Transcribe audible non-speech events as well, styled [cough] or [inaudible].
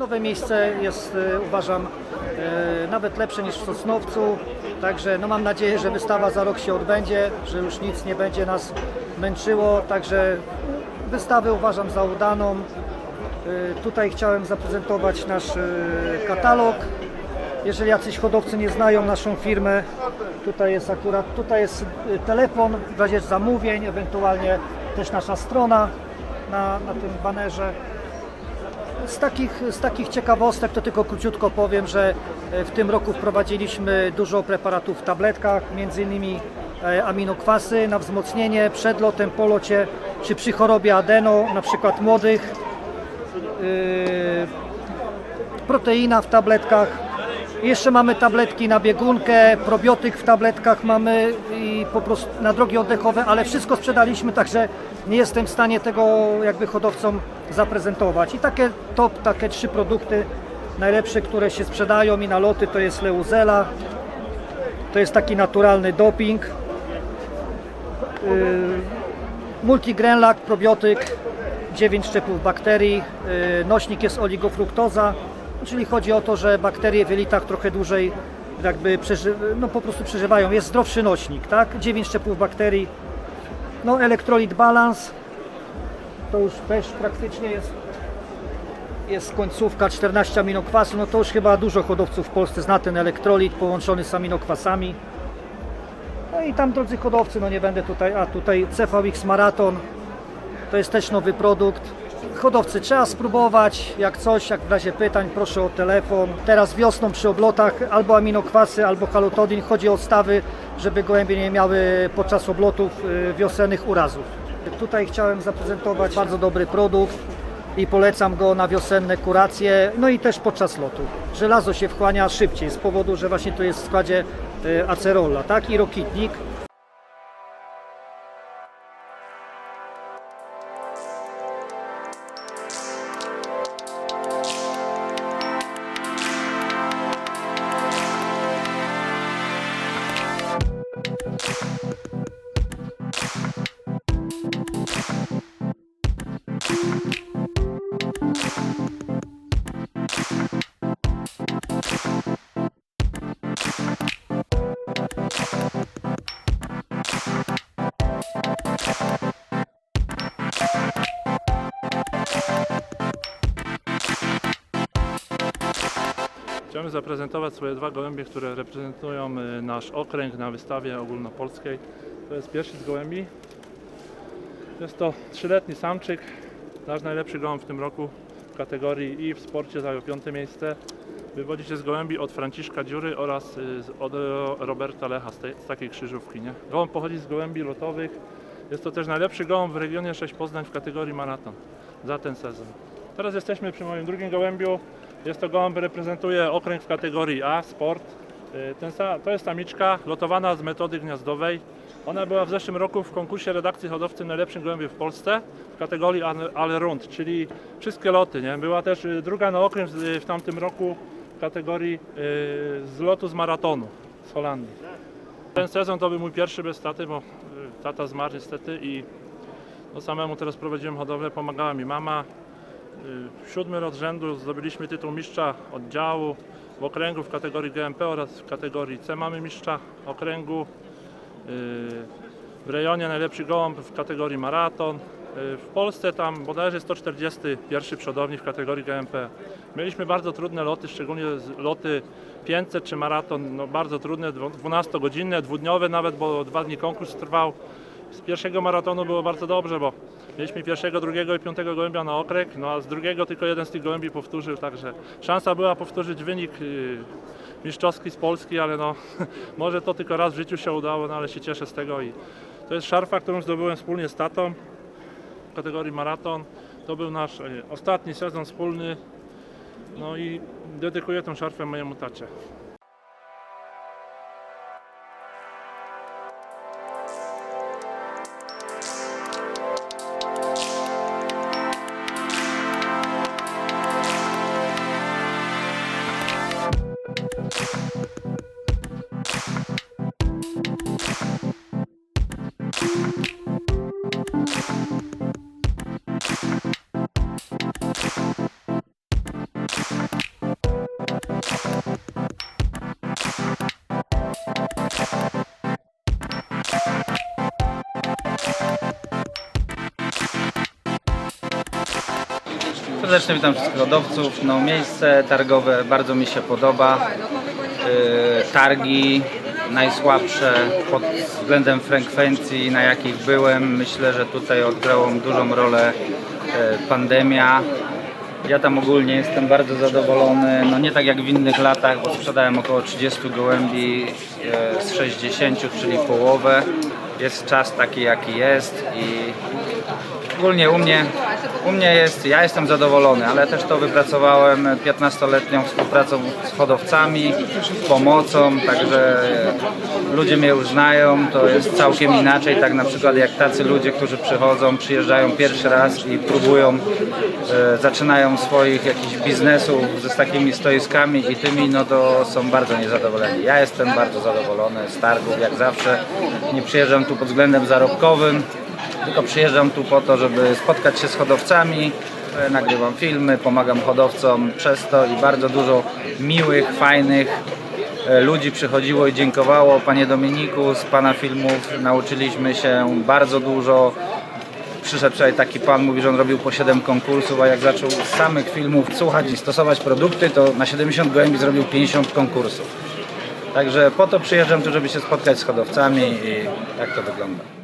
Nowe miejsce jest, e, uważam, e, nawet lepsze niż w Sosnowcu, także no mam nadzieję, że wystawa za rok się odbędzie, że już nic nie będzie nas męczyło, także wystawę uważam za udaną. E, Tutaj chciałem zaprezentować nasz katalog. Jeżeli jacyś hodowcy nie znają naszą firmę, tutaj jest akurat, tutaj jest telefon w razie zamówień, ewentualnie też nasza strona na, na tym banerze. Z takich, z takich ciekawostek to tylko króciutko powiem, że e, w tym roku wprowadziliśmy dużo preparatów w tabletkach, między innymi e, aminokwasy na wzmocnienie przed lotem, po locie, czy przy chorobie adeno, na przykład młodych. Yy, proteina w tabletkach. Jeszcze mamy tabletki na biegunkę, probiotyk w tabletkach mamy i po prostu na drogi oddechowe, ale wszystko sprzedaliśmy, także nie jestem w stanie tego jakby hodowcom zaprezentować. I takie top, takie trzy produkty najlepsze, które się sprzedają i na loty to jest Leuzela, to jest taki naturalny doping, yy, multigrenlak, probiotyk, 9 szczepów bakterii, yy, nośnik jest oligofruktoza, czyli chodzi o to, że bakterie w jelitach trochę dłużej jakby no po prostu przeżywają. Jest zdrowszy nośnik, tak? 9 szczepów bakterii, no elektrolit balans, to już też praktycznie jest jest końcówka 14 aminokwasów, no to już chyba dużo hodowców w Polsce zna ten elektrolit połączony z aminokwasami. No i tam drodzy hodowcy, no nie będę tutaj, a tutaj CVX Maraton, to jest też nowy produkt. Hodowcy trzeba spróbować, jak coś, jak w razie pytań proszę o telefon. Teraz wiosną przy oblotach albo aminokwasy, albo halotodin. Chodzi o stawy, żeby gołębie nie miały podczas oblotów y, wiosennych urazów. Tutaj chciałem zaprezentować bardzo dobry produkt i polecam go na wiosenne kuracje, no i też podczas lotu. Żelazo się wchłania szybciej z powodu, że właśnie tu jest w składzie y, acerola, tak? I rokitnik. Chciałem zaprezentować swoje dwa gołębie, które reprezentują y, nasz okręg na wystawie ogólnopolskiej. To jest pierwszy z gołębi. Jest to trzyletni samczyk, nasz najlepszy gołąb w tym roku w kategorii i w sporcie zajął piąte miejsce. Wywodzi się z gołębi od Franciszka Dziury oraz y, od e, Roberta Lecha z, tej, z takiej krzyżówki. Nie? Gołąb pochodzi z gołębi lotowych. Jest to też najlepszy gołąb w regionie 6 Poznań w kategorii maraton za ten sezon. Teraz jesteśmy przy moim drugim gołębiu. Jest to gołąb, reprezentuje okręg w kategorii A, sport. Y, Ten, to jest samiczka lotowana z metody gniazdowej. Ona była w zeszłym roku w konkursie redakcji hodowcy najlepszym gołębiem w Polsce w kategorii all- all round, czyli wszystkie loty. Nie? Była też y, druga na okręg z- w tamtym roku w kategorii y, z lotu z maratonu z Holandii. Ten sezon to był mój pierwszy bez taty, bo y, tata zmarł niestety i no, samemu teraz prowadziłem hodowlę, pomagała mi mama. Y, Siódmy rok rzędu zdobyliśmy tytuł mistrza oddziału w okręgu w kategorii GMP oraz w kategorii C mamy mistrza okręgu. Y, W rejonie najlepszy gołąb w kategorii maraton. Y, W Polsce tam bodajże 141 przodownik w kategorii GMP. Mieliśmy bardzo trudne loty, szczególnie loty 500 czy maraton, no bardzo trudne, 12-godzinne, dwudniowe nawet, bo dwa dni konkurs trwał. Z pierwszego maratonu było bardzo dobrze, bo mieliśmy pierwszego, drugiego i piątego gołębia na okrek, no a z drugiego tylko jeden z tych gołębi powtórzył, także szansa była powtórzyć wynik yy, mistrzowski z Polski, ale no [laughs] może to tylko raz w życiu się udało, no ale się cieszę z tego i to jest szarfa, którą zdobyłem wspólnie z tatą w kategorii maraton. To był nasz yy, ostatni sezon wspólny, no i dedykuję tę szarfę mojemu tacie. Serdecznie witam wszystkich hodowców. No, miejsce targowe bardzo mi się podoba. Yy, targi najsłabsze pod względem frekwencji, na jakich byłem. Myślę, że tutaj odgrałą dużą rolę yy, pandemia. Ja tam ogólnie jestem bardzo zadowolony. No nie tak jak w innych latach, bo sprzedałem około 30 gołębi e, z 60, czyli połowę. Jest czas taki jaki jest i ogólnie u mnie, u mnie jest, ja jestem zadowolony, ale też to wypracowałem 15-letnią współpracą z hodowcami, pomocą, także ludzie mnie już znają, to jest całkiem inaczej, tak na przykład jak tacy ludzie, którzy przychodzą, przyjeżdżają pierwszy raz i próbują, e, zaczynają swoich jakichś biznesów z takimi stoiskami i tymi, no to są bardzo niezadowoleni. Ja jestem bardzo zadowolony z targów, jak zawsze. Nie przyjeżdżam tu pod względem zarobkowym, tylko przyjeżdżam tu po to, żeby spotkać się z hodowcami, e, nagrywam filmy, pomagam hodowcom przez to i bardzo dużo miłych, fajnych e, ludzi przychodziło i dziękowało. Panie Dominiku, z Pana filmów nauczyliśmy się bardzo dużo. Przyszedł wczoraj taki pan, mówi, że on robił po 7 konkursów, a jak zaczął z samych filmów słuchać i stosować produkty, to na 70 gołębi zrobił 50 konkursów. Także po to przyjeżdżam tu, żeby się spotkać z hodowcami i tak to wygląda.